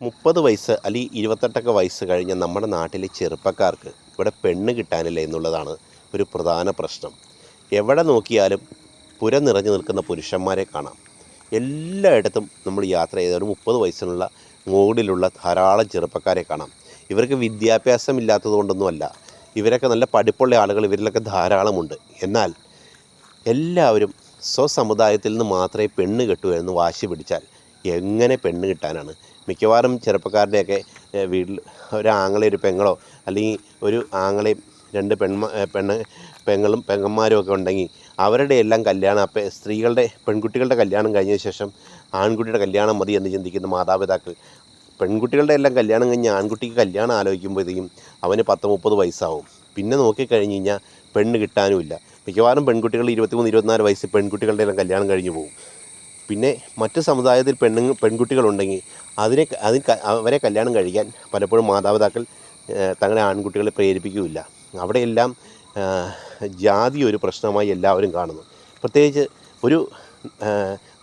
മുപ്പത് വയസ്സ് അല്ലെങ്കിൽ ഇരുപത്തെട്ടൊക്കെ വയസ്സ് കഴിഞ്ഞ നമ്മുടെ നാട്ടിലെ ചെറുപ്പക്കാർക്ക് ഇവിടെ പെണ്ണ് കിട്ടാനില്ല എന്നുള്ളതാണ് ഒരു പ്രധാന പ്രശ്നം. എവിടെ നോക്കിയാലും പുര നിറഞ്ഞു നിൽക്കുന്ന പുരുഷന്മാരെ കാണാം. എല്ലായിടത്തും നമ്മൾ യാത്ര ചെയ്ത മുപ്പത് വയസ്സിനുള്ള മോഡിലുള്ള ധാരാളം ചെറുപ്പക്കാരെ കാണാം. ഇവർക്ക് വിദ്യാഭ്യാസം ഇല്ലാത്തത് കൊണ്ടൊന്നുമല്ല ഇവരൊക്കെ നല്ല പഠിപ്പുള്ള ആളുകൾ ഇവരിലൊക്കെ ധാരാളമുണ്ട്. എന്നാൽ എല്ലാവരും സ്വസമുദായത്തിൽ നിന്ന് മാത്രമേ പെണ്ണ് കെട്ടൂ എന്ന് വാശി പിടിച്ചാൽ എങ്ങനെ പെണ്ണ് കിട്ടാനാണ്? മിക്കവാറും ചെറുപ്പക്കാരുടെയൊക്കെ വീട്ടിൽ ഒരു ആങ്ങളെ ഒരു പെങ്ങളോ അല്ലെങ്കിൽ ഒരു ആങ്ങളെയും രണ്ട് പെൺമ പെണ്ണ് പെങ്ങളും പെങ്ങന്മാരും ഒക്കെ ഉണ്ടെങ്കിൽ അവരുടെ എല്ലാം കല്യാണം അപ്പം സ്ത്രീകളുടെ പെൺകുട്ടികളുടെ കല്യാണം കഴിഞ്ഞ ശേഷം ആൺകുട്ടിയുടെ കല്യാണം മതി എന്ന് ചിന്തിക്കുന്ന മാതാപിതാക്കൾ. പെൺകുട്ടികളുടെ എല്ലാം കല്യാണം കഴിഞ്ഞ് ആൺകുട്ടിക്ക് കല്യാണം ആലോചിക്കുമ്പോഴത്തേക്കും അവന് പത്ത് മുപ്പത് വയസ്സാവും. പിന്നെ നോക്കിക്കഴിഞ്ഞ് കഴിഞ്ഞാൽ പെണ്ണ് കിട്ടാനുമില്ല. മിക്കവാറും പെൺകുട്ടികൾ ഇരുപത്തിമൂന്ന് ഇരുപത്തിനാല് വയസ്സ് പെൺകുട്ടികളുടെ എല്ലാം കല്യാണം കഴിഞ്ഞ് പോകും. പിന്നെ മറ്റ് സമുദായത്തിൽ പെണ്ണുങ്ങൾ പെൺകുട്ടികളുണ്ടെങ്കിൽ അതിനെ അതിന് അവരെ കല്യാണം കഴിക്കാൻ പലപ്പോഴും മാതാപിതാക്കൾ തങ്ങളെ ആൺകുട്ടികളെ പ്രേരിപ്പിക്കുകയില്ല. അവിടെയെല്ലാം ജാതി ഒരു പ്രശ്നമായി എല്ലാവരും കാണുന്നു. പ്രത്യേകിച്ച് ഒരു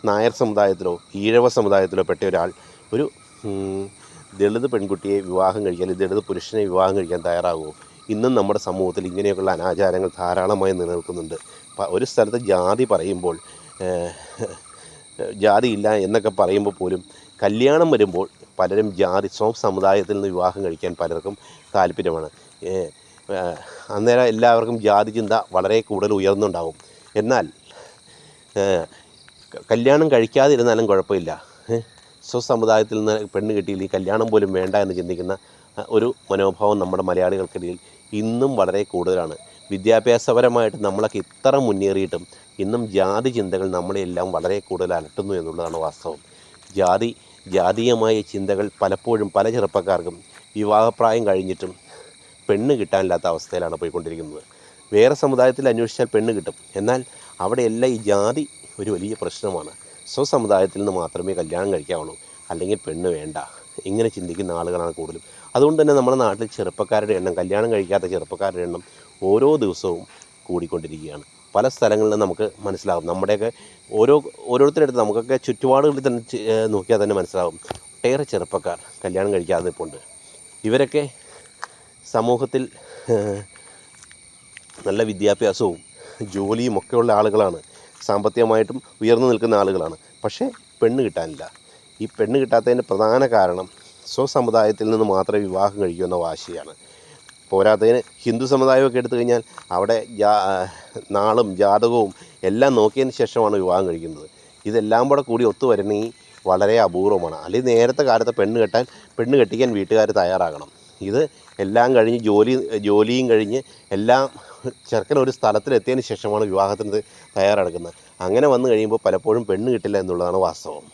നായർ സമുദായത്തിലോ ഈഴവ സമുദായത്തിലോ പെട്ട ഒരാൾ ഒരു ദളിത് പെൺകുട്ടിയെ വിവാഹം കഴിക്കാൻ ദളിത് പുരുഷനെ വിവാഹം കഴിക്കാൻ തയ്യാറാകുമോ? ഇന്നും നമ്മുടെ സമൂഹത്തിൽ ഇങ്ങനെയൊക്കെയുള്ള അനാചാരങ്ങൾ ധാരാളമായി നിലനിൽക്കുന്നുണ്ട്. ഒരു സ്ഥലത്ത് ജാതി പറയുമ്പോൾ ഏഹ്, ജാതി ഇല്ല എന്നൊക്കെ പറയുമ്പോൾ പോലും കല്യാണം വരുമ്പോൾ പലരും ജാതി സ്വം സമുദായത്തിൽ നിന്ന് വിവാഹം കഴിക്കാൻ പലർക്കും താല്പര്യമാണ്. അന്നേരം എല്ലാവർക്കും ജാതി ചിന്ത വളരെ കൂടുതൽ ഉയർന്നുണ്ടാവും. എന്നാൽ കല്യാണം കഴിക്കാതിരുന്നാലും കുഴപ്പമില്ല. സ്വസമുദായത്തിൽ നിന്ന് പെണ്ണ് കിട്ടിയില്ലെങ്കിൽ കല്യാണം പോലും വേണ്ട എന്ന് ചിന്തിക്കുന്ന ഒരു മനോഭാവം നമ്മുടെ മലയാളികൾക്കിടയിൽ ഇന്നും വളരെ കൂടുതലാണ്. വിദ്യാഭ്യാസപരമായിട്ട് നമ്മളൊക്കെ ഇത്ര മുന്നേറിയിട്ടും ഇന്നും ജാതി ചിന്തകൾ നമ്മളെല്ലാം വളരെ കൂടുതൽ അലട്ടുന്നു എന്നുള്ളതാണ് വാസ്തവം. ജാതി ജാതീയമായ ചിന്തകൾ പലപ്പോഴും പല ചെറുപ്പക്കാർക്കും വിവാഹപ്രായം കഴിഞ്ഞിട്ടും പെണ്ണ് കിട്ടാനില്ലാത്ത അവസ്ഥയിലാണ് പോയിക്കൊണ്ടിരിക്കുന്നത്. വേറെ സമുദായത്തിൽ അന്വേഷിച്ചാൽ പെണ്ണ് കിട്ടും. എന്നാൽ അവിടെയെല്ലാം ഈ ജാതി ഒരു വലിയ പ്രശ്നമാണ്. സ്വസമുദായത്തിൽ നിന്ന് മാത്രമേ കല്യാണം കഴിക്കാവുള്ളൂ. അല്ലെങ്കിൽ പെണ്ണ് വേണ്ട. ഇങ്ങനെ ചിന്തിക്കുന്ന ആളുകളാണ് കൂടുതലും. അതുകൊണ്ട് തന്നെ നമ്മുടെ നാട്ടിൽ ചെറുപ്പക്കാരുടെ എണ്ണം കല്യാണം കഴിക്കാത്ത ചെറുപ്പക്കാരുടെ എണ്ണം ഓരോ ദിവസവും കൂടിക്കൊണ്ടിരിക്കുകയാണ്. പല സ്ഥലങ്ങളിലും നമുക്ക് മനസ്സിലാകും നമ്മുടെയൊക്കെ ഓരോ ഓരോരുത്തരുടെ അടുത്ത് നമുക്കൊക്കെ ചുറ്റുപാടുകളിൽ തന്നെ നോക്കിയാൽ തന്നെ മനസ്സിലാകും ഒട്ടേറെ ചെറുപ്പക്കാർ കല്യാണം കഴിക്കാതെ നിൽപ്പുണ്ട് ഇവരൊക്കെ സമൂഹത്തിൽ നല്ല വിദ്യാഭ്യാസവും ജോലിയും ഒക്കെയുള്ള ആളുകളാണ്. സാമ്പത്തികമായിട്ടും ഉയർന്നു നിൽക്കുന്ന ആളുകളാണ്. പക്ഷേ പെണ്ണ് കിട്ടാനില്ല. ഈ പെണ്ണ് കിട്ടാത്തതിന്റെ പ്രധാന കാരണം സ്വസമുദായത്തിൽ നിന്ന് മാത്രമേ വിവാഹം കഴിക്കുന്ന വാശിയാണ്. പോരാത്തതിന് ഹിന്ദു സമുദായമൊക്കെ എടുത്തു കഴിഞ്ഞാൽ അവിടെ ജാ നാളും ജാതകവും എല്ലാം നോക്കിയതിന് ശേഷമാണ് വിവാഹം കഴിക്കുന്നത്. ഇതെല്ലാം കൂടെ കൂടി ഒത്തു വരണമെങ്കിൽ വളരെ അപൂർവമാണ്. അല്ലെങ്കിൽ നേരത്തെ കാലത്ത് പെണ്ണ് കെട്ടാൻ പെണ്ണ് കെട്ടിക്കാൻ വീട്ടുകാർ തയ്യാറാകണം. ഇത് എല്ലാം കഴിഞ്ഞ് ജോലി ജോലിയും കഴിഞ്ഞ് എല്ലാം ചെറുക്കൻ ഒരു സ്ഥലത്തിലെത്തിയതിന് ശേഷമാണ് വിവാഹത്തിന് തയ്യാറെടുക്കുന്നത്. അങ്ങനെ വന്നു കഴിയുമ്പോൾ പലപ്പോഴും പെണ്ണ് കിട്ടില്ല എന്നുള്ളതാണ് വാസ്തവം.